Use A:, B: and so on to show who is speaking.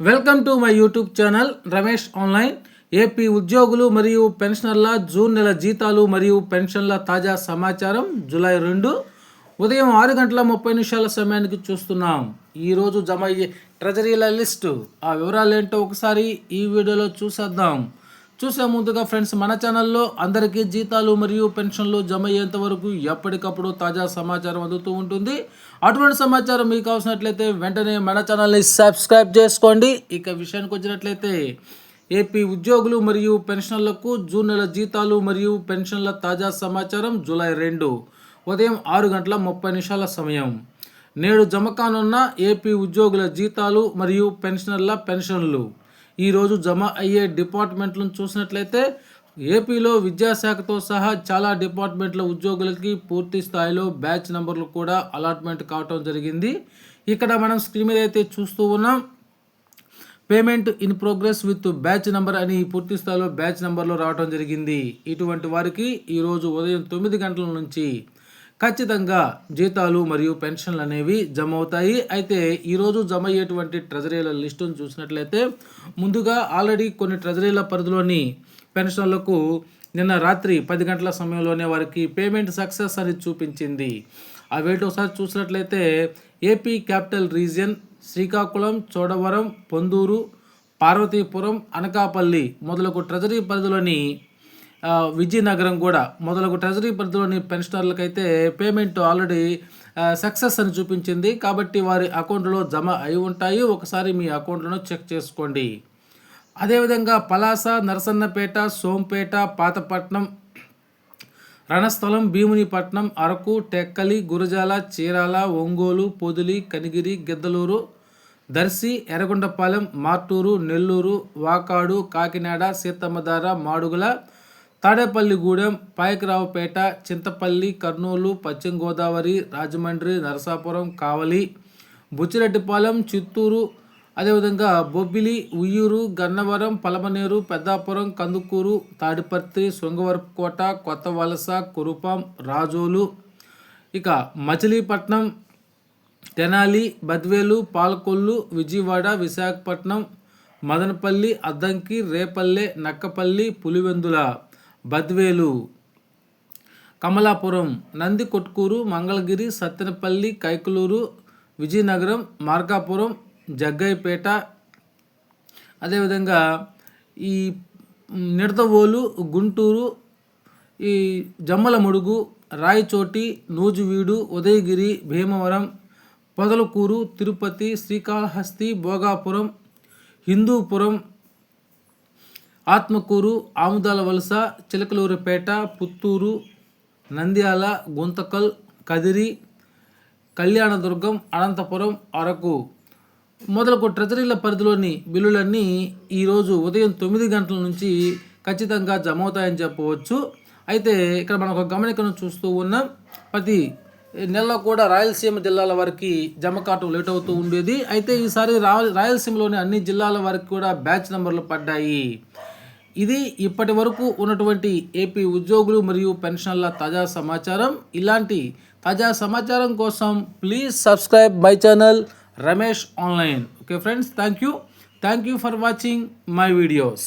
A: Welcome to my YouTube channel Ramesh online. AP ఉద్యోగులు మరియు పెన్షనర్ల June నెల జీతాలు మరియు పెన్షన్ల తాజా సమాచారం జూలై రెండు. ఉదయం ఆరు గంటల ముప్పై నిమిషాల సమయానికి చూస్తున్నాం. ఈరోజు జమ అయ్యే ట్రెజరీల లిస్టు. ఆ వివరాలు ఏంటో ఒకసారి ఈ వీడియోలో చూసేద్దాం. చూసే ముందుగా ఫ్రెండ్స్ మన ఛానల్లో అందరికీ జీతాలు మరియు పెన్షన్లు జమ అయ్యేంత వరకు ఎప్పటికప్పుడు తాజా సమాచారం అందుతూ ఉంటుంది. అటువంటి సమాచారం మీకు అవసరట్లయితే వెంటనే మన ఛానల్ని సబ్స్క్రైబ్ చేసుకోండి. ఇక విషయానికి వచ్చినట్లయితే ఏపీ ఉద్యోగులు మరియు పెన్షన్లకు జూన్ నెల జీతాలు మరియు పెన్షన్ల తాజా సమాచారం జూలై రెండు ఉదయం ఆరు గంటల ముప్పై నిమిషాల సమయం. నేడు జమ కానున్న ఏపీ ఉద్యోగుల జీతాలు మరియు పెన్షనర్ల పెన్షన్లు. ఈరోజు జమ అయ్యే డిపార్ట్మెంట్లను చూసినట్లయితే ఏపీలో విద్యాశాఖతో సహా చాలా డిపార్ట్మెంట్ల ఉద్యోగులకి పూర్తి స్థాయిలో బ్యాచ్ నెంబర్లు కూడా అలాట్మెంట్ కావటం జరిగింది. ఇక్కడ మనం స్క్రీన్ మీద అయితే చూస్తూ ఉన్నాం. Payment in progress with batch number అని పూర్తి స్థాయిలో బ్యాచ్ నెంబర్లో రావడం జరిగింది. ఇటువంటి వారికి ఈరోజు ఉదయం తొమ్మిది గంటల నుంచి ఖచ్చితంగా జీతాలు మరియు పెన్షన్లు అనేవి జమ అవుతాయి అయితే ఈరోజు జమ అయ్యేటువంటి ట్రెజరీల లిస్టును చూసినట్లయితే ముందుగా ఆల్రెడీ కొన్ని ట్రెజరీల పరిధిలోని పెన్షన్లకు నిన్న రాత్రి పది గంటల సమయంలోనే వారికి పేమెంట్ సక్సెస్ అని చూపించింది. అవేటి ఒకసారి చూసినట్లయితే AP capital region Srikakulam Chodavaram Ponduru Parvathipuram Anakapalli మొదలగు ట్రెజరీ పరిధిలోని విజయనగరం కూడా మొదలగు ట్రెజరీ పరిధిలోని పెన్షనర్లకైతే పేమెంట్ ఆల్రెడీ సక్సెస్ అని చూపించింది. కాబట్టి వారి అకౌంట్లో జమ అయి ఉంటాయి. ఒకసారి మీ అకౌంట్లను చెక్ చేసుకోండి. అదేవిధంగా పలాస నరసన్నపేట సోంపేట పాతపట్నం రణస్థలం భీమునిపట్నం అరకు టెక్కలి గురజాల చీరాల ఒంగోలు పొదిలి కనిగిరి గిద్దలూరు దర్శి ఎర్రగొండపాలెం మార్టూరు నెల్లూరు వాకాడు కాకినాడ సీతమ్మధార మాడుగుల తాడేపల్లిగూడెం పాయకరావుపేట చింతపల్లి కర్నూలు పశ్చిమ గోదావరి రాజమండ్రి నరసాపురం కావలి బుచ్చిరెడ్డిపాలెం చిత్తూరు అదేవిధంగా బొబ్బిలి ఉయ్యూరు గన్నవరం పలమనేరు పెద్దాపురం కందుకూరు తాడిపర్తి శృంగవరపుకోట కొత్త వలస కురుపాం రాజోలు ఇక మచిలీపట్నం తెనాలి బద్వేలు పాలకొల్లు విజయవాడ విశాఖపట్నం మదనపల్లి అద్దంకి రేపల్లె నక్కపల్లి పులివెందుల. బద్వేలు కమలాపురం నంది కొట్కూరు మంగళగిరి సత్తెనపల్లి కైకలూరు విజయనగరం మార్కాపురం జగ్గైపేట అదేవిధంగా ఈ నిడతవోలు గుంటూరు ఈ జమ్మలమడుగు రాయచోటి నూజువీడు ఉదయగిరి భీమవరం పొదలకూరు తిరుపతి శ్రీకాళహస్తి భోగాపురం హిందూపురం ఆత్మకూరు ఆముదాల వలస చిలకలూరిపేట పుత్తూరు నంద్యాల గుంతకల్ కదిరి కళ్యాణదుర్గం అనంతపురం అరకు. మొదలగు ట్రెజరీల పరిధిలోని బిల్లులన్నీ ఈరోజు ఉదయం తొమ్మిది గంటల నుంచి ఖచ్చితంగా జమ అవుతాయని చెప్పవచ్చు. అయితే ఇక్కడ మనం ఒక గమనికను చూస్తూ ఉన్నాం. ప్రతి నెలలో కూడా రాయలసీమ జిల్లాల వారికి జమ కావటం లేట్ అవుతూ ఉండేది. అయితే ఈసారి రా రాయలసీమలోని అన్ని జిల్లాల వారికి కూడా బ్యాచ్ నెంబర్లు పడ్డాయి. ఇది ఇప్పటి వరకు ఉన్నటువంటి ఏపీ ఉద్యోగులు మరియు పెన్షన్ల తాజా సమాచారం. ఇలాంటి తాజా సమాచారం కోసం please subscribe my channel Ramesh online. Okay friends thank you thank you for watching my videos.